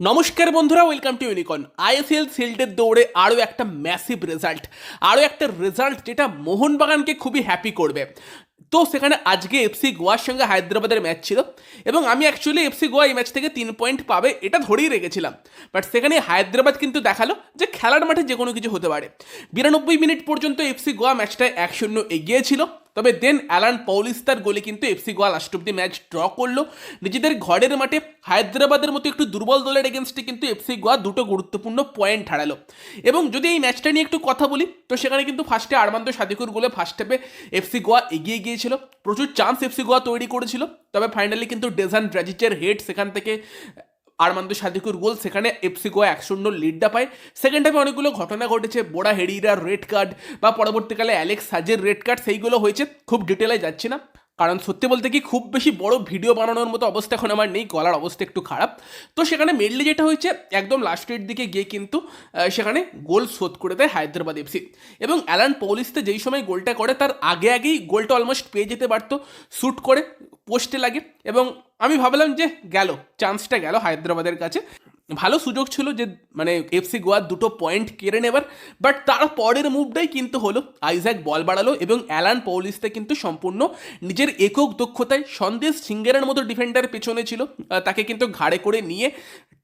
নমস্কার বন্ধুরা welcome to ইউনিকন আইএসএল সিল্ডের দৌড়ে আরও একটা ম্যাসিভ রেজাল্ট আরও একটা রেজাল্ট যেটা মোহনবাগানকে খুবই হ্যাপি করবে। তো সেখানে আজকে এফসি গোয়ার সঙ্গে হায়দ্রাবাদের ম্যাচ ছিল এবং আমি অ্যাকচুয়ালি এফসি গোয়া এই ম্যাচ থেকে তিন পয়েন্ট পাবে, এটা ধরেই রেখেছিলাম। বাট সেখানে হায়দ্রাবাদ কিন্তু দেখাল যে খেলার মাঠে যে কোনো কিছু হতে পারে। বিরানব্বই মিনিট পর্যন্ত এফসি গোয়া ম্যাচটায় এক শূন্য এগিয়ে ছিল, তবে দেন অ্যালান পৌলিস্তার গোলে কিন্তু এফসি গোয়া লাস্ট অব্দি ম্যাচ ড্র করল। নিজেদের ঘরের মাঠে হায়দ্রাবাদের মতো একটু দুর্বল দলের এগেনস্টে কিন্তু এফসি গোয়া দুটো গুরুত্বপূর্ণ পয়েন্ট হারালো। এবং যদি এই ম্যাচটা নিয়ে একটু কথা বলি, তো সেখানে কিন্তু ফার্স্টে আরমান্দ সাদিকুর গোলে ফার্স্ট হাফে এফসি গোয়া এগিয়ে গিয়েছিল। প্রচুর চান্স এফসি গোয়া তৈরি করেছিল। তবে ফাইনালি কিন্তু ডেজান ড্রাজিচের হেড সেখান থেকে, আরমান্দ সাদিকুর গোল, সেখানে এফসি গোয়া এক শূন্য লিডটা পায়। সেকেন্ড হাফে অনেকগুলো ঘটনা ঘটেছে। বোড়া হেডিরার রেড কার্ড বা পরবর্তীকালে অ্যালেক্স সাজের রেড কার্ড সেইগুলো হয়েছে। খুব ডিটেলে যাচ্ছি না। কারণ সত্যি বলতে কি খুব বেশি বড় ভিডিও বানানোর মতো অবস্থা এখন আমার নেই, গলার অবস্থা একটু খারাপ। তো সেখানে মেনলি যেটা হয়েছে, একদম লাস্টের দিকে গিয়ে কিন্তু সেখানে গোল শোধ করে দেয় হায়দ্রাবাদ এফসি এবং অ্যালান পৌলিসতে যেই সময় গোলটা করে, তার আগে আগেই গোলটা অলমোস্ট পেয়ে যেতে পারতো শ্যুট করে পোস্টে লাগে। এবং আমি ভাবলাম যে গেল চান্সটা গেল হায়দ্রাবাদের কাছে। ভালো সুযোগ ছিল যে মানে এফসি গোয়ার দুটো পয়েন্ট কেড়ে নেবার বাট তার পরের মুভটাই কিন্তু হলো আইজ্যাক বল বাড়ালো এবং অ্যালান পৌলিসতে কিন্তু সম্পূর্ণ নিজের একক দক্ষতায় সন্দেশ সিঙ্গারের মতো ডিফেন্ডার পেছনে ছিল। তাকে কিন্তু ঘাড়ে করে নিয়ে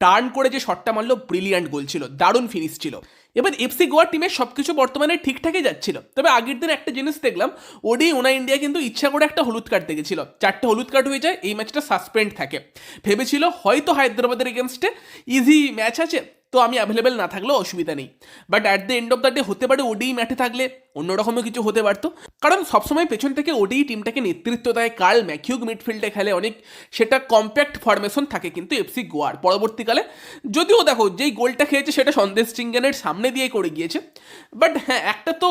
টার্ন করে যে শটটা মারলো ব্রিলিয়ান্ট গোল ছিল, দারুণ ফিনিশ ছিল। এবার এফসি গোয়া টিমের সব কিছু বর্তমানে ঠিকঠাকই যাচ্ছিল। তবে আগের দিন একটা জিনিস দেখলাম, ওডি ওনা ইন্ডিয়া কিন্তু ইচ্ছা করে একটা হলুদ কার্ড দেখেছিল। চারটে হলুদ কার্ড হয়ে যায়, এই ম্যাচটা সাসপেন্ড থাকে। ভেবেছিল হয়তো হায়দ্রাবাদের এগেনস্টে ইজি ম্যাচ আছে তো আমি অ্যাভেলেবেল না থাকলেও অসুবিধা নেই। But at the end of the day হতে পারে ওডিই ম্যাটে থাকলে অন্যরকমও কিছু হতে পারতো। কারণ সবসময় পেছন থেকে ওডিই টিমটাকে নেতৃত্ব দেয় কার্ল ম্যাকিউগ মিডফিল্ডে খেলে অনেক, সেটা কম্প্যাক্ট ফরমেশন থাকে কিন্তু এফসি গোয়ার পরবর্তীকালে। যদিও দেখো, যেই গোলটা খেয়েছে সেটা সন্দেশ চিঙ্গানের সামনে দিয়ে করে গিয়েছে। বাট হ্যাঁ একটা তো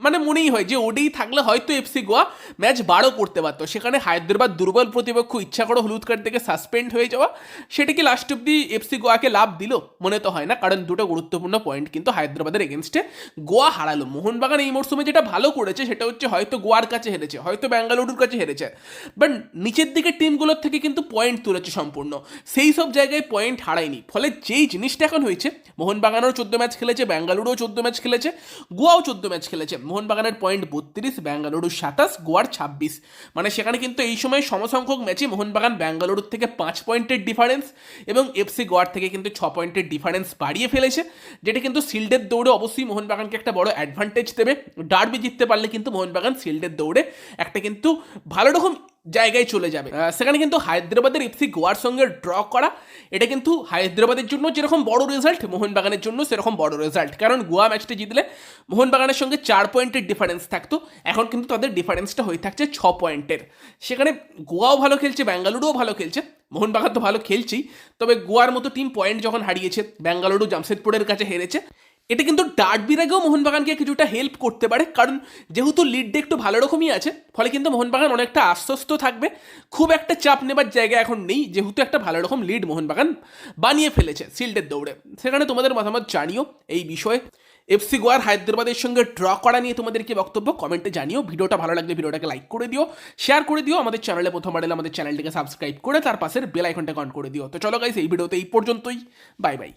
মানে মনেই হয় যে ওডি থাকলে হয়তো এফসি গোয়া ম্যাচ বারো করতে পারতো। সেখানে হায়দ্রাবাদ দুর্বল প্রতিপক্ষ ইচ্ছা করে হলুদ কার্ড থেকে সাসপেন্ড হয়ে যাওয়া, সেটা কি লাস্ট অব্দি এফসি গোয়াকে লাভ দিল? মনে তো হয় না, কারণ দুটো গুরুত্বপূর্ণ পয়েন্ট কিন্তু হায়দ্রাবাদের এগেনস্টে গোয়া হারালো। মোহনবাগান এই মরশুমে যেটা ভালো করেছে, সেটা হচ্ছে হয়তো গোয়ার কাছে হেরেছে, হয়তো ব্যাঙ্গালুরুর কাছে হেরেছে। বাট নিচের দিকে টিমগুলোর থেকে কিন্তু পয়েন্ট তুলেছে সম্পূর্ণ। সেই সব জায়গায় পয়েন্ট হারায়নি। ফলে যেই জিনিসটা এখন হয়েছে, মোহনবাগানও চোদ্দ ম্যাচ খেলেছে, ব্যাঙ্গালুরুও চোদ্দ ম্যাচ খেলেছে, গোয়াও চোদ্দ ম্যাচ খেলেছে। মোহনবাগানের পয়েন্ট বত্রিশ, ব্যাঙ্গালুরু সাতাশ, গোয়ার ছাব্বিশ। মানে সেখানে কিন্তু এই সময় সমসংখ্যক ম্যাচে মোহনবাগান ব্যাঙ্গালুরুর থেকে পাঁচ পয়েন্টের ডিফারেন্স এবং এফসি গোয়ার থেকে কিন্তু ছ পয়েন্টের ডিফারেন্স বাড়িয়ে ফেলেছে, যেটা কিন্তু শিল্ডের দৌড়ে অবশ্যই মোহনবাগানকে একটা বড় অ্যাডভান্টেজ দেবে। ডার্বি জিততে পারলে কিন্তু মোহনবাগান শিল্ডের দৌড়ে একটা কিন্তু ভালো রকম জায়গায় চলে যাবে। সেখানে কিন্তু হায়দ্রাবাদের এফসি গোয়ার সঙ্গে ড্র করা, এটা কিন্তু হায়দ্রাবাদের জন্য যেরকম বড় রেজাল্ট মোহনবাগানের জন্য সেরকম বড় রেজাল্ট কারণ গোয়া ম্যাচটা জিতলে মোহনবাগানের সঙ্গে চার পয়েন্টের ডিফারেন্স থাকতো, এখন কিন্তু তাদের ডিফারেন্সটা হয়ে থাকছে ছ পয়েন্টের। সেখানে গোয়াও ভালো খেলছে, ব্যাঙ্গালুরুও ভালো খেলছে, মোহনবাগান তো ভালো খেলছেই, তবে গোয়ার মতো টিম পয়েন্ট যখন হারিয়েছে ব্যাঙ্গালুরু জামশেদপুরের কাছে হেরেছে। এটা কিন্তু ডার্বির আগেও মোহনবাগানকে কিছুটা হেল্প করতে পারে, কারণ যেহেতু লিডটা একটু ভালো রকমই আছে, ফলে কিন্তু মোহনবাগান অনেকটা আশ্বস্ত থাকবে। খুব একটা চাপ নেবার জায়গা এখন নেই, যেহেতু একটা ভালো রকম লিড মোহনবাগান বানিয়ে ফেলেছে শিল্ডের দৌড়ে। সেখানে তোমাদের মতামত জানিও এই বিষয়ে। এফসি গোয়ার হায়দ্রাবাদের সঙ্গে ড্র করা নিয়ে তোমাদের কি বক্তব্য? কমেন্টে জানিও। ভিডিওটা ভালো লাগলে ভিডিওটাকে লাইক করে দিও শেয়ার করে দিও, আমাদের চ্যানেলে প্রথমবার এলে আমাদের চ্যানেলটিকে সাবস্ক্রাইব করে, তার পাশের বেল আইকনটা অন করে দিও। তো চলো গাইস এই ভিডিওতে এই পর্যন্তই। Bye bye